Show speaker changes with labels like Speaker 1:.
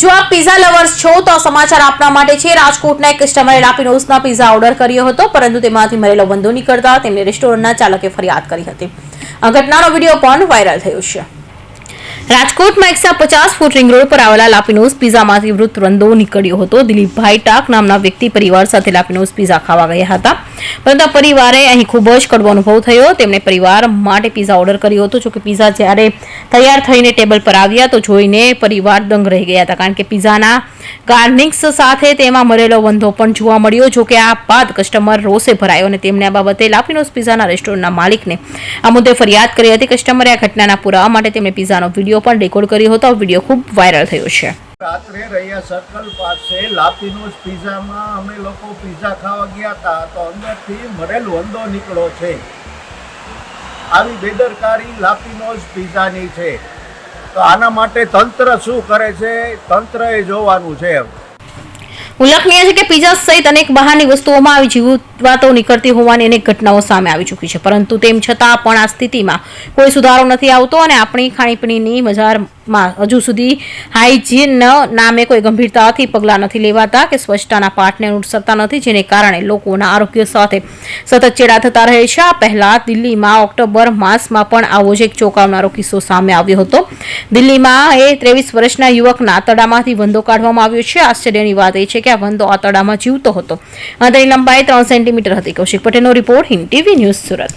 Speaker 1: જો આપ pizza lovers છો તો સમાચાર આપના માટે છે. રાજકોટના એક કસ્ટમરે લાપિનોસના પિઝા ઓર્ડર કર્યો હતો, પરંતુ તેમાંથી મરેલો બંધો નીકળતા તેમને રેસ્ટોરન્ટના ચાલકે ફરિયાદ કરી હતી. આ ઘટનાનો વીડિયો પણ વાયરલ થયો છે. રાજકોટમાં એકસો પચાસ ફૂટ રિંગ રોડ પર આવેલા લાપિનોસ પિઝામાંથી વૃદ્ધ રંદો નીકળ્યો હતો. દિલીપભાઈ ટાક નામના વ્યક્તિ પરિવાર સાથે લાપિનોસ પિઝા ખાવા ગયા હતા. પરંતુ આ પરિવારે અહીં ખૂબ જ કડવો અનુભવ થયો. તેમણે પરિવાર માટે પિઝા ઓર્ડર કર્યો હતો. જોકે પિઝા જ્યારે તૈયાર થઈને ટેબલ પર આવ્યા તો જોઈને પરિવાર દંગ રહી ગયા હતા. કારણ કે પિઝાના ગાર્નિક્સ સાથે તેમાં મરેલો વંધો પણ જોવા મળ્યો. જોકે આ બાદ કસ્ટમર રોષે ભરાયો અને તેમણે આ બાબતે લાપિનોસ પિઝાના રેસ્ટોરન્ટના માલિકને આ મુદ્દે ફરિયાદ કરી હતી. કસ્ટમરે આ ઘટનાના પુરાવા માટે તેમણે પિઝાનો વીડિયો પણ રેકોર્ડ કર્યો હતો. આ વીડિયો ખૂબ વાયરલ થયો છે.
Speaker 2: રાત્રે રહ્યા સર્કલ પાસે લાપીનોસ પીઝામાં અમે લોકો પિઝા ખાવા ગયા હતા તો અંદરથી મરેલો વંદો નીકળો છે. આવી બેદરકારી લાપીનોસ પીઝાની છે. તો આના માટે તંત્ર શું કરે છે? તંત્ર એ જોવાનું છે
Speaker 1: ઉલ્લેખનીય છે કે પિઝા સહિત અનેક બહારની વસ્તુઓમાં આવી જીવવાતો નીકળતી હોવાની અનેક ઘટનાઓ સામે આવી ચૂકી છે. પરંતુ તેમ છતાં પણ આ સ્થિતિમાં કોઈ સુધારો નથી આવતો અને આપણી ખાણીપીણીની બજારમાં હજુ સુધી હાઇજીન નામે કોઈ ગંભીરતાથી પગલાં નથી લેવાતા કે સ્વચ્છતાના પાઠને અનુસરતા નથી, જેને કારણે લોકોના આરોગ્ય સાથે સતત ચેડા થતા રહે છે. આ પહેલાં દિલ્હીમાં ઓક્ટોબર માસમાં પણ આવો જ એક ચોંકાવનારો કિસ્સો સામે આવ્યો હતો. દિલ્હીમાં એ ત્રેવીસ વર્ષના યુવકના આંતરડામાંથી વંદો કાઢવામાં આવ્યો છે. આશ્ચર્યની વાત એ છે કે આ વંદો આંતરડામાં જીવતો હતો. અને તેની લંબાઈ ત્રણ સેન્ટીમીટર હતી. કૌશિક પટેલનો report Hind TV news Surat.